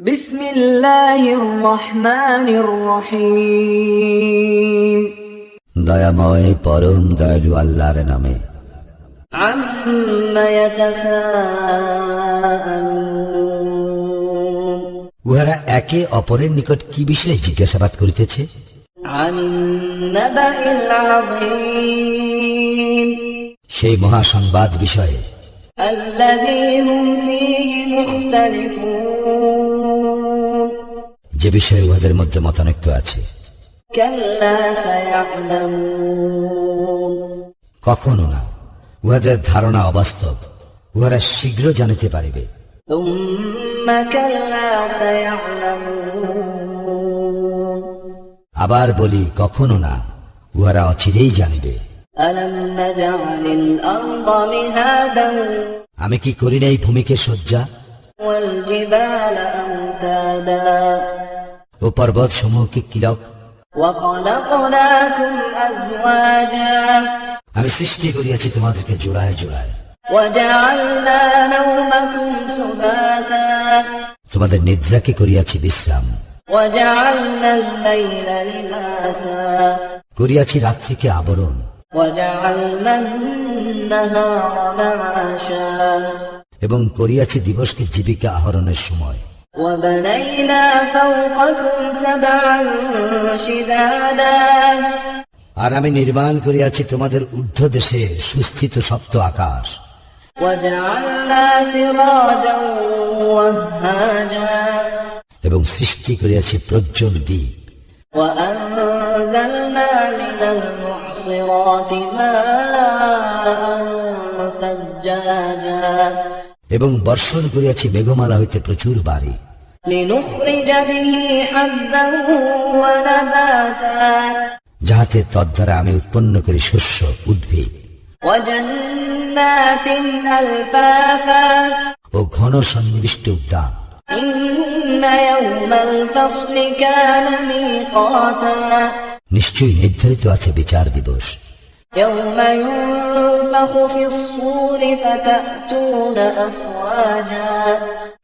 بسم الله الرحمن الرحيم দয়াময় পরম দয়ালু আল্লাহর নামে عما يتساءلون উহারা একে অপরের নিকট কি বিষয়ে জিজ্ঞাসাবাদ করিতেছে عن النبأ العظيم সেই মহাসংবাদ বিষয়ে الذي هم فيه مختلفون যে বিষয়ে উহাদের মধ্যে মতানৈক্য আছে। কখনো না। উহাদের ধারণা অবাস্তব। উহারা শীঘ্র জানিতে পারিবে। আবার বলি কখনো না। উহারা অচিরেই জানিবে। আমি কি করি নাই ভূমিকে শয্যা? ও পর্বত সমূহকে কিরক আমি সৃষ্টি করিয়াছি তোমাদেরকে জোড়ায় জোড়ায়। তোমাদের নিদ্রাকে করিয়াছি? বিশ্রাম। করিয়াছি রাত্রিকে আবরণ। এবং করিয়াছি দিবসকে জীবিকা আহরণের সময়। আর আমি নির্মাণ করিয়াছি তোমাদের ঊর্ধ্ব দেশে সুস্থিত সপ্ত আকাশ। এবং সৃষ্টি করিয়াছি প্রজ্জ্বল দ্বীপ। وأنزلنا من المعصرات ماء ثجاجا এবং বর্ষণ করিয়াছি মেঘমালা হইতে প্রচুর বাড়ি لنخرج به حبا ونباتا যাহাতে তদ্বারা আমি উৎপন্ন করি শস্য উদ্ভিদ وجنات ألفافا ও ঘন সন্নিবিষ্ট উদ্যান নিশ্চয়ই নির্ধারিত আছে বিচার দিবস।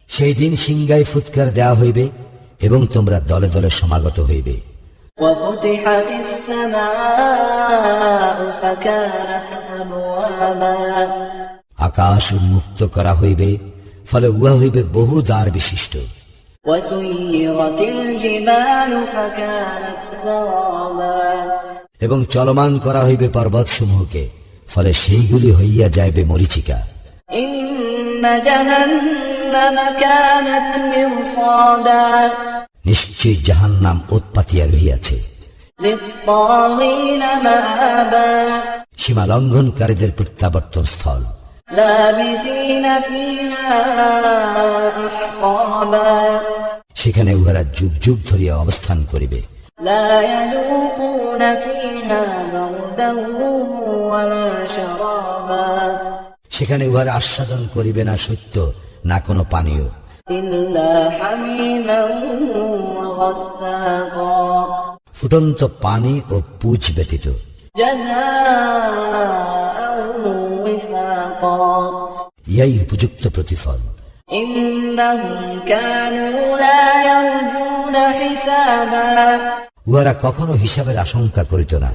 সেই দিন সিংগায় ফুৎকার দেওয়া হইবে এবং তোমরা দলে দলে সমাগত হইবে। আকাশ উন্মুক্ত করা হইবে ফলে উহা হইবে বহু দ্বার বিশিষ্ট। এবং চলমান করা হইবে পর্বত সমূহকে ফলে সেইগুলি হইয়া যাইবে মরিচিকা। নিশ্চয় জাহান নাম উৎপাতিয়া রহিয়াছে। সীমা লঙ্ঘনকারীদের প্রত্যাবর্তন স্থল সেখানে উহারা যুগ যুগ ধরিয়া অবস্থান করিবে। সেখানে উহারা আস্বাদন করিবে না সত্য না কোনো পানীয়। ফুটন্ত পানি ও পুজ ব্যতীত। ইয়াই উপযুক্ত প্রতিফল। উহারা কখনো হিসাবের আশঙ্কা করিত না।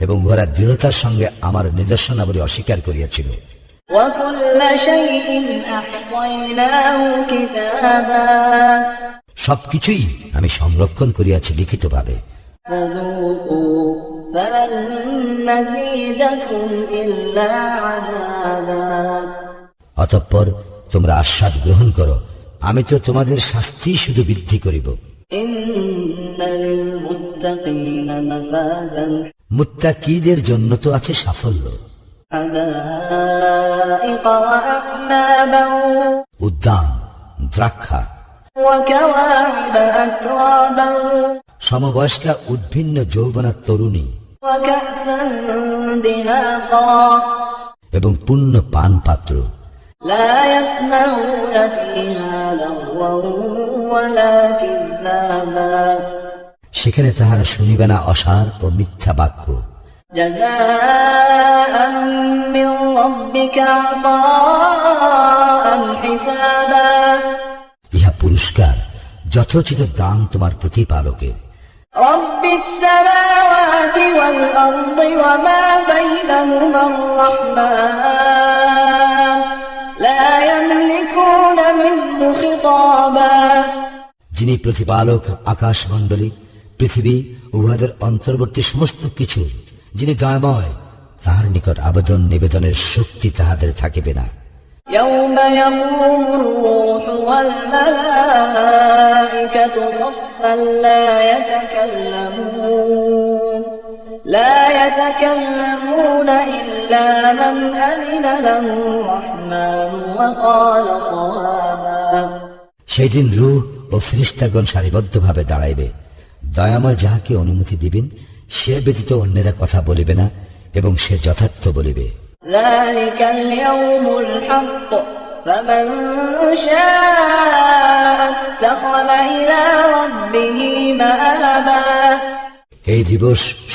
এবং উহারা দৃঢ়তার সঙ্গে আমার নিদর্শনাবলী অস্বীকার করিয়াছিল। সবকিছুই আমি সংরক্ষণ করিয়াছি লিখিতভাবে। فلن نزيدكم إلا عذابا অতঃপর তোমরা আস্বাদ গ্রহণ করো আমি তো তোমাদের শাস্তি শুধু বৃদ্ধি করিব إن للمتقين مفازا মুত্তাকিদের জন্য তো আছে সাফল্য حدائق وأعنابا উদ্যান দ্রাক্ষা وكواعب أترابا সমবয়স্কা উদ্ভিন্ন যৌবনা তরুণী وكأسا دهاقا এবং পূর্ণ পান পাত্র সেখানে তাহারা শুনিবে না অসার ও মিথ্যা বাক্য। ইহা পুরস্কার যথোচিত দান তোমার প্রতিপালকের। والأرض وما بينهما الرحمن لا يملكون منه خطابا যিনি প্রতিপালক আকাশমণ্ডলী পৃথিবী ও উহাদের অন্তর্বর্তী সমস্ত কিছু যিনি দয়াময় তাহার নিকট আবেদন নিবেদনের শক্তি তাহাদের থাকিবে না يوم يقوم الروح والملائكة صفا لا يتكلمون لا يتكلمون إلا من أذن له الرحمن وقال صوابا সেই দিন রূহ ও ফিরিস্তাগণ সারিবদ্ধভাবে দাঁড়াইবে দয়াময় যাহাকে অনুমতি দিবেন সে ব্যতীত অন্যেরা কথা বলিবে না এবং সে যথার্থ বলিবে ذلك اليوم الحق فمن شاء اتخذ إلى ربه مآبا এই দিবস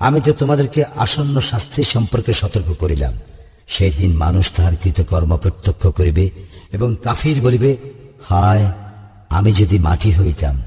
আমি তো তোমাদেরকে আসন্ন শাস্তি সম্পর্কে সতর্ক করিলাম। সেই দিন মানুষ তাহার কৃতকর্ম প্রত্যক্ষ করিবে এবং কাফির বলিবে, হায়, আমি যদি মাটি হইতাম